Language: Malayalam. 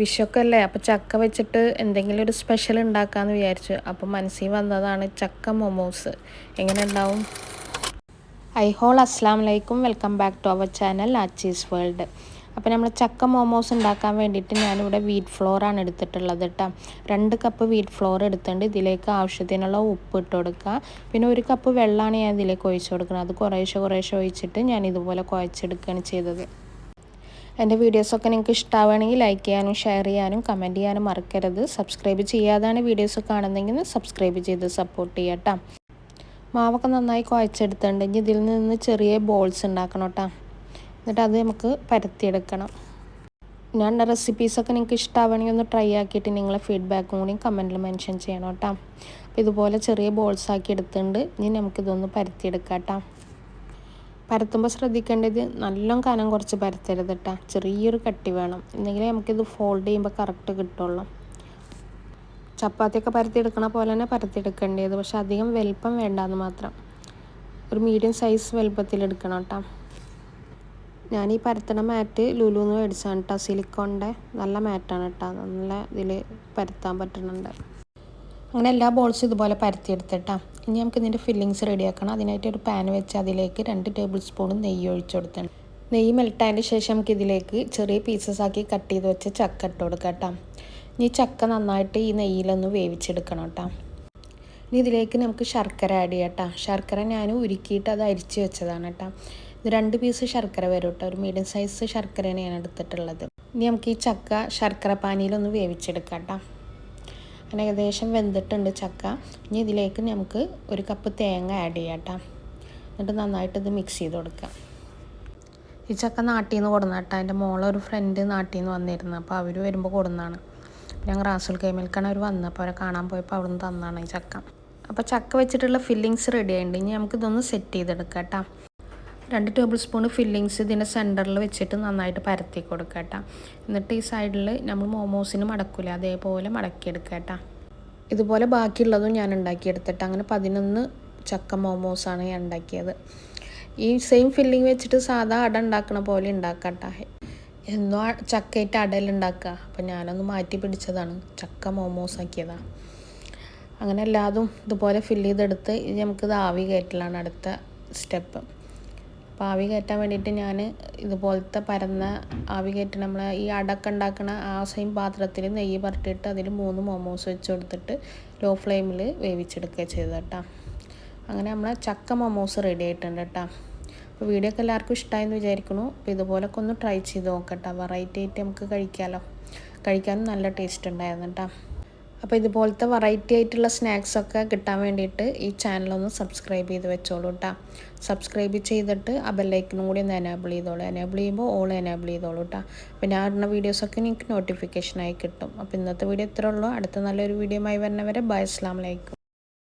വിഷൊക്കെ അല്ലേ അപ്പോൾ ചക്ക വെച്ചിട്ട് എന്തെങ്കിലും ഒരു സ്പെഷ്യൽ ഉണ്ടാക്കാമെന്ന് വിചാരിച്ചു. അപ്പോൾ മനസ്സിൽ വന്നതാണ് ചക്ക മൊമോസ് എങ്ങനെ ഉണ്ടാവും? ഐ ഹോൾ അസ്സാം വലൈക്കും welcome back to our channel Achee's world അപ്പോൾ നമ്മൾ ചക്ക മോമോസ് ഉണ്ടാക്കാൻ വേണ്ടിയിട്ട് ഞാനിവിടെ വീറ്റ് ഫ്ലോറാണ് എടുത്തിട്ടുള്ളത് കേട്ടോ രണ്ട് കപ്പ് വീറ്റ് ഫ്ലോർ എടുത്തിട്ടുണ്ട്. ഇതിലേക്ക് ആവശ്യത്തിനുള്ള ഉപ്പ് ഇട്ട് കൊടുക്കുക. പിന്നെ ഒരു കപ്പ് വെള്ളമാണ് ഞാൻ ഇതിലേക്ക് ഒഴിച്ചു കൊടുക്കുന്നത്. അത് കുറേശ്ശെ കുറേശ്ശെ ഒഴിച്ചിട്ട് ഞാൻ ഇതുപോലെ കുഴച്ചെടുക്കുകയാണ് ചെയ്തത്. എന്റെ വീഡിയോസൊക്കെ നിങ്ങൾക്ക് ഇഷ്ടമാവുകയാണെങ്കിൽ ലൈക്ക് ചെയ്യാനും ഷെയർ ചെയ്യാനും കമന്റ് ചെയ്യാനും മറക്കരുത്. സബ്സ്ക്രൈബ് ചെയ്യാതാണ് വീഡിയോസ് കാണുന്നതെങ്കിൽ സബ്സ്ക്രൈബ് ചെയ്ത് സപ്പോർട്ട് ചെയ്യാം കേട്ടോ മാവൊക്കെ നന്നായി കുഴച്ചെടുത്തിട്ടുണ്ടെങ്കിൽ ഇതിൽ നിന്ന് ചെറിയ ബോൾസ് ഉണ്ടാക്കണം കേട്ടോ എന്നിട്ട് അത് നമുക്ക് പരത്തിയെടുക്കണം. ഞാൻ റെസിപ്പീസൊക്കെ നിങ്ങൾക്ക് ഇഷ്ടമാവണമെങ്കിൽ ഒന്ന് ട്രൈ ആക്കിയിട്ട് നിങ്ങളെ ഫീഡ്ബാക്കും കൂടി കമന്റിൽ മെൻഷൻ ചെയ്യണം കേട്ടോ അപ്പോൾ ഇതുപോലെ ചെറിയ ബോൾസ് ആക്കി എടുത്തിട്ടുണ്ട്. ഇനി നമുക്കിതൊന്ന് പരത്തിയെടുക്കാം കേട്ടോ പരത്തുമ്പോൾ ശ്രദ്ധിക്കേണ്ടത് നല്ലോണം കനം കുറച്ച് പരത്തരുത് കേട്ടോ ചെറിയൊരു കട്ടി വേണം. എന്നെങ്കിലേ നമുക്കിത് ഫോൾഡ് ചെയ്യുമ്പോൾ കറക്റ്റ് കിട്ടുള്ളൂ. ചപ്പാത്തിയൊക്കെ പരത്തിയെടുക്കണ പോലെ തന്നെ പരത്തിയെടുക്കേണ്ടത്. പക്ഷെ അധികം വലിപ്പം വേണ്ടാന്ന് മാത്രം. ഒരു മീഡിയം സൈസ് വലുപ്പത്തിൽ എടുക്കണം കേട്ടോ ഞാൻ ഈ പരത്തണ മാറ്റ് ലുലുന്ന് മേടിച്ചാണ് കേട്ടോ സിലിക്കോണിന്റെ നല്ല മാറ്റാണ് കേട്ടോ നല്ല ഇതിൽ പരത്താൻ പറ്റുന്നുണ്ട് അങ്ങനെ എല്ലാ ബോൾസും ഇതുപോലെ പരത്തിയെടുത്തിട്ടാ. ഇനി നമുക്ക് ഇതിന്റെ ഫില്ലിങ്സ് റെഡിയാക്കണം അതിനായിട്ട് ഒരു പാൻ വെച്ച് അതിലേക്ക് രണ്ട് ടേബിൾ സ്പൂൺ നെയ്യ് ഒഴിച്ചു കൊടുക്കണം. നെയ്യ് മെൽട്ടായതിന് ശേഷം നമുക്ക് ഇതിലേക്ക് ചെറിയ പീസസ് ആക്കി കട്ട് ചെയ്ത് വെച്ച് ചക്ക ഇട്ട് കൊടുക്കാം കേട്ടോ ഇനി ചക്ക നന്നായിട്ട് ഈ നെയ്യിലൊന്ന് വേവിച്ചെടുക്കണം കേട്ടോ ഇനി ഇതിലേക്ക് നമുക്ക് ശർക്കര ആഡ് ചെയ്യാം കേട്ടോ ശർക്കര ഞാൻ ഉരുക്കിയിട്ട് അത് അരിച്ച് വെച്ചതാണ് കേട്ടോ ഇത് രണ്ട് പീസ് ശർക്കര വരും കേട്ടോ ഒരു മീഡിയം സൈസ് ശർക്കരയാണ് ഞാൻ എടുത്തിട്ടുള്ളത്. ഇനി നമുക്ക് ഈ ചക്ക ശർക്കര പാനിയിലൊന്ന് വേവിച്ചെടുക്കാം കേട്ടോ അങ്ങനെ ഏകദേശം വെന്തിട്ടുണ്ട് ചക്ക. ഇനി ഇതിലേക്ക് നമുക്ക് ഒരു കപ്പ് തേങ്ങ ആഡ് ചെയ്യാം കേട്ടോ എന്നിട്ട് നന്നായിട്ട് ഇത് മിക്സ് ചെയ്ത് കൊടുക്കാം. ഈ ചക്ക നാട്ടിൽ നിന്ന് കൊടുന്ന കേട്ടോ എന്റെ ഒരു ഫ്രണ്ട് നാട്ടിൽ നിന്ന് വന്നിരുന്നു. അപ്പോൾ അവർ വരുമ്പോൾ കൊടുന്നതാണ്. ഞാൻ റാസുൽ കൈമേൽക്കാണ് അവർ വന്നത്. അപ്പോൾ അവരെ കാണാൻ പോയപ്പോൾ അവിടെ നിന്ന് തന്നതാണ് ഈ ചക്ക. അപ്പോൾ ചക്ക വെച്ചിട്ടുള്ള ഫില്ലിങ്സ് റെഡി ആയിട്ടുണ്ട് ഇനി നമുക്കിതൊന്ന് സെറ്റ് ചെയ്തെടുക്കാം കേട്ടോ രണ്ട് ടേബിൾ സ്പൂൺ ഫില്ലിങ്സ് ഇതിന്റെ സെന്ററിൽ വെച്ചിട്ട് നന്നായിട്ട് പരത്തി കൊടുക്കുക കേട്ടോ. എന്നിട്ട് ഈ സൈഡിൽ നമ്മൾ മോമോസിന് മടക്കില്ല അതേപോലെ മടക്കിയെടുക്കുക കേട്ടോ. ഇതുപോലെ ബാക്കിയുള്ളതും ഞാൻ ഉണ്ടാക്കിയെടുത്തിട്ട് അങ്ങനെ പതിനൊന്ന് ചക്ക മോമോസാണ് ഞാൻ ഉണ്ടാക്കിയത്. ഈ സെയിം ഫില്ലിങ് വെച്ചിട്ട് സാധാ അട ഉണ്ടാക്കണ പോലെ ഉണ്ടാക്കട്ടെ എന്നോ ചക്കയിട്ട് അടയിലുണ്ടാക്കുക അപ്പം ഞാനൊന്ന് മാറ്റി പിടിച്ചതാണ്. ചക്ക മോമോസ് ആക്കിയതാണ് അങ്ങനെ എല്ലാതും ഇതുപോലെ ഫില്ല് ചെയ്തെടുത്ത് നമുക്കിത് ആവി കയറ്റലാണ് അടുത്ത സ്റ്റെപ്പ്. അപ്പോൾ ആവി കയറ്റാൻ വേണ്ടിയിട്ട് ഞാൻ ഇതുപോലത്തെ പരന്ന ആവി കയറ്റി നമ്മൾ ഈ അടക്ക ഉണ്ടാക്കുന്ന ആ സെയിം പാത്രത്തിൽ നെയ്യ് പുരട്ടിയിട്ട് അതിൽ മൂന്ന് മോമോസ് വെച്ച് കൊടുത്തിട്ട് ലോ ഫ്ലെയിമിൽ വേവിച്ചെടുക്കുക ചെയ്തത് കേട്ടോ അങ്ങനെ നമ്മളെ ചക്ക മോമോസ് റെഡി ആയിട്ടുണ്ട് കേട്ടോ അപ്പോൾ വീഡിയോ ഒക്കെ എല്ലാവർക്കും ഇഷ്ടമായെന്ന് വിചാരിക്കുന്നു. അപ്പോൾ ഇതുപോലൊക്കെ ഒന്ന് ട്രൈ ചെയ്ത് നോക്കട്ടോ. വെറൈറ്റി ആയിട്ട് നമുക്ക് കഴിക്കാമല്ലോ കഴിക്കാനും നല്ല ടേസ്റ്റ് ഉണ്ടായിരുന്നു കേട്ടോ അപ്പോൾ ഇതുപോലത്തെ വെറൈറ്റി ആയിട്ടുള്ള സ്നാക്സൊക്കെ കിട്ടാൻ വേണ്ടിയിട്ട് ഈ ചാനലൊന്ന് സബ്സ്ക്രൈബ് ചെയ്ത് വെച്ചോളൂ കേട്ടോ സബ്സ്ക്രൈബ് ചെയ്തിട്ട് ആ ബെല്ലൈക്കനും കൂടി ഒന്ന് എനേബിൾ ചെയ്തോളൂ. എനേബിൾ ചെയ്യുമ്പോൾ ഓൾ എനേബിൾ ചെയ്തോളൂ കേട്ടോ അപ്പോൾ ഞാൻ ഇടുന്ന വീഡിയോസൊക്കെ നിങ്ങൾക്ക് നോട്ടിഫിക്കേഷനായി കിട്ടും. അപ്പോൾ ഇന്നത്തെ വീഡിയോ ഇത്രേ ഉള്ളൂ. അടുത്ത നല്ലൊരു വീഡിയോ ആയി വരുന്നവരെ ബൈ അസ്ലാം വലൈക്കും